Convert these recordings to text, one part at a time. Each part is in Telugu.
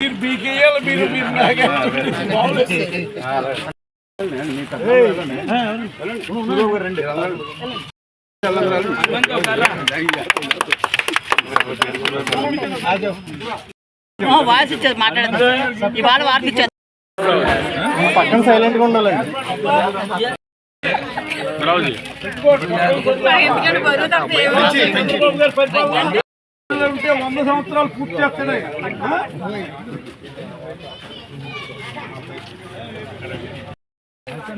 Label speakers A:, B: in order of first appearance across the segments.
A: మీరు బీకేయాలి మీరు మీరు నాకే
B: వాయిస్ ఇచ్చేది మాట్లాడదు ఇవాళ వార్త ఇచ్చేది
C: పక్కన సైలెంట్గా ఉండాలండి
A: ఉంటే వంద సంవత్సరాలు పూర్తి చేస్తాడే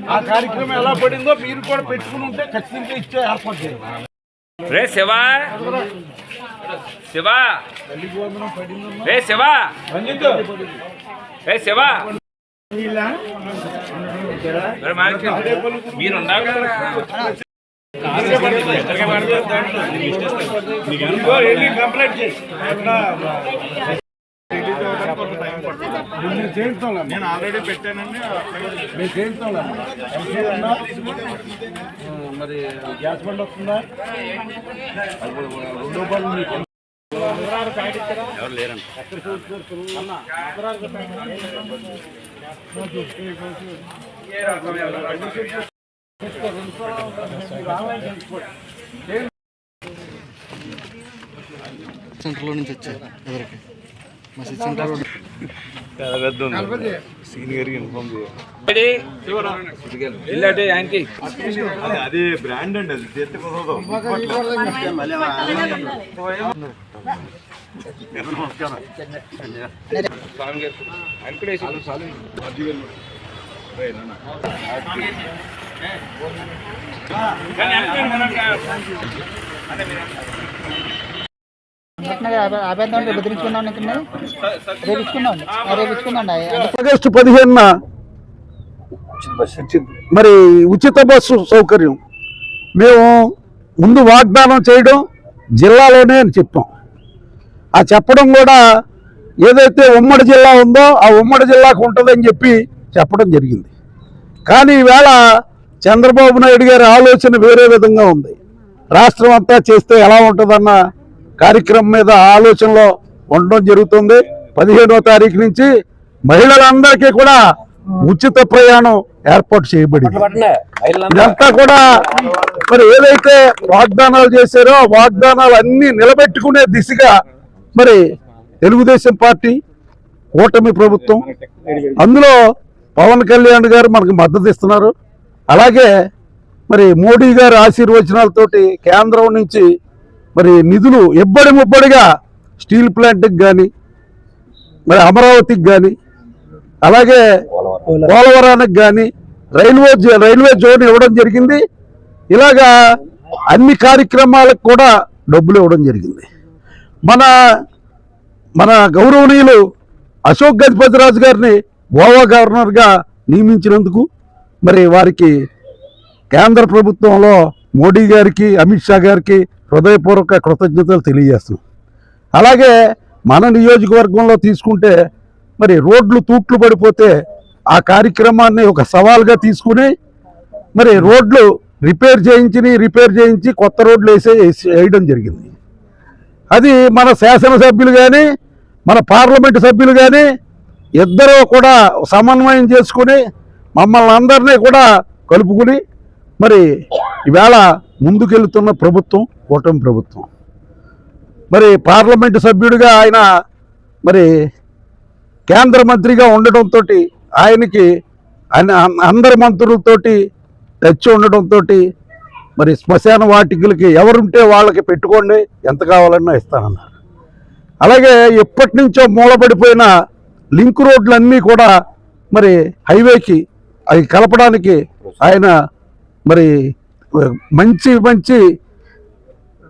A: ఆ కార్యక్రమం ఎలా పడిందో మీరు కూడా పెట్టుకుని ఉంటే ఖచ్చితంగా ఇచ్చే ఏర్పాటు చేయాలి
D: రే శివ. శివ రే శివ రే శివ మరి ఉన్నారు కదా
A: కంప్లైంట్ చేయి నేను ఆల్రెడీ పెట్టానండి మేము చేయిస్తాం మరి గ్యాస్ బండ్ వస్తుందా రెండు రూపాయలు మీకు
C: సెంటర్లో నుంచి వచ్చాయి ఎదురుకి మసీద్ సెంటర్
D: రెడీ?
E: అది బ్రాండ్ అండి అది. చేతి కుదరదు
C: ఆగస్టు పదిహేనున మరి ఉచిత బస్సు సౌకర్యం. మేము ముందు వాగ్దానం చేయడం జిల్లాలోనే అని చెప్పాం. ఆ చెప్పడం కూడా ఏదైతే ఉమ్మడి జిల్లా ఉందో ఆ ఉమ్మడి జిల్లాకు ఉంటుందని చెప్పి చెప్పడం జరిగింది. కానీ ఈవేళ చంద్రబాబు నాయుడు గారి ఆలోచన వేరే విధంగా ఉంది. రాష్ట్రం అంతా చేస్తే ఎలా ఉంటుందన్న కార్యక్రమం మీద ఆలోచనలో ఉండడం జరుగుతుంది. పదిహేడవ తారీఖు నుంచి మహిళలందరికీ కూడా ఉచిత ప్రయాణం ఏర్పాటు చేయబడింది. ఇదంతా కూడా మరి ఏదైతే వాగ్దానాలు చేశారో వాగ్దానాలు అన్ని నిలబెట్టుకునే దిశగా మరి తెలుగుదేశం పార్టీ కూటమి ప్రభుత్వం అందులో పవన్ కళ్యాణ్ గారు మనకు మద్దతు ఇస్తున్నారు. అలాగే మరి మోడీ గారి ఆశీర్వచనాలతోటి కేంద్రం నుంచి మరి నిధులు ఎబ్బడి ముబ్బడిగా స్టీల్ ప్లాంట్కి కానీ మరి అమరావతికి కానీ అలాగే పోలవరానికి కానీ రైల్వే జో- రైల్వే జోన్ ఇవ్వడం జరిగింది. ఇలాగా అన్ని కార్యక్రమాలకు కూడా డబ్బులు ఇవ్వడం జరిగింది. మన మన గౌరవనీయులు అశోక్ గజపతిరాజు గారిని గోవా గవర్నర్గా నియమించినందుకు మరి వారికి కేంద్ర ప్రభుత్వంలో మోడీ గారికి అమిత్ షా గారికి హృదయపూర్వక కృతజ్ఞతలు తెలియజేస్తున్నాం. అలాగే మన నియోజకవర్గంలో తీసుకుంటే మరి రోడ్లు తూట్లు పడిపోతే ఆ కార్యక్రమాన్ని ఒక సవాల్గా తీసుకుని మరి రోడ్లు రిపేర్ చేయించి రిపేర్ చేయించి కొత్త రోడ్లు వేసే వేయడం జరిగింది. అది మన శాసనసభ్యులు కానీ మన పార్లమెంటు సభ్యులు కానీ ఇద్దరూ కూడా సమన్వయం చేసుకుని మమ్మల్ని అందరినీ కూడా కలుపుకుని మరి ఈవేళ ముందుకెళ్తున్న ప్రభుత్వం కూటమి ప్రభుత్వం. మరి పార్లమెంటు సభ్యుడిగా ఆయన మరి కేంద్ర మంత్రిగా ఉండటంతో ఆయనకి ఆయన అందరి మంత్రులతోటి టచ్ ఉండటంతో మరి శ్మశాన వాటికలకి ఎవరుంటే వాళ్ళకి పెట్టుకోండి ఎంత కావాలన్నా ఇస్తానన్నారు అలాగే ఎప్పటి నుంచో మూలపడిపోయిన లింక్ రోడ్లన్నీ కూడా మరి హైవేకి అవి కలపడానికి ఆయన మరి మంచి మంచి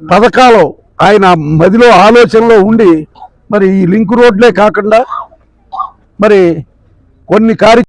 C: పథకాలు ఆయన మదిలో ఆలోచనలో ఉండి మరి ఈ లింక్ రోడ్లే కాకుండా మరి కొన్ని కార్య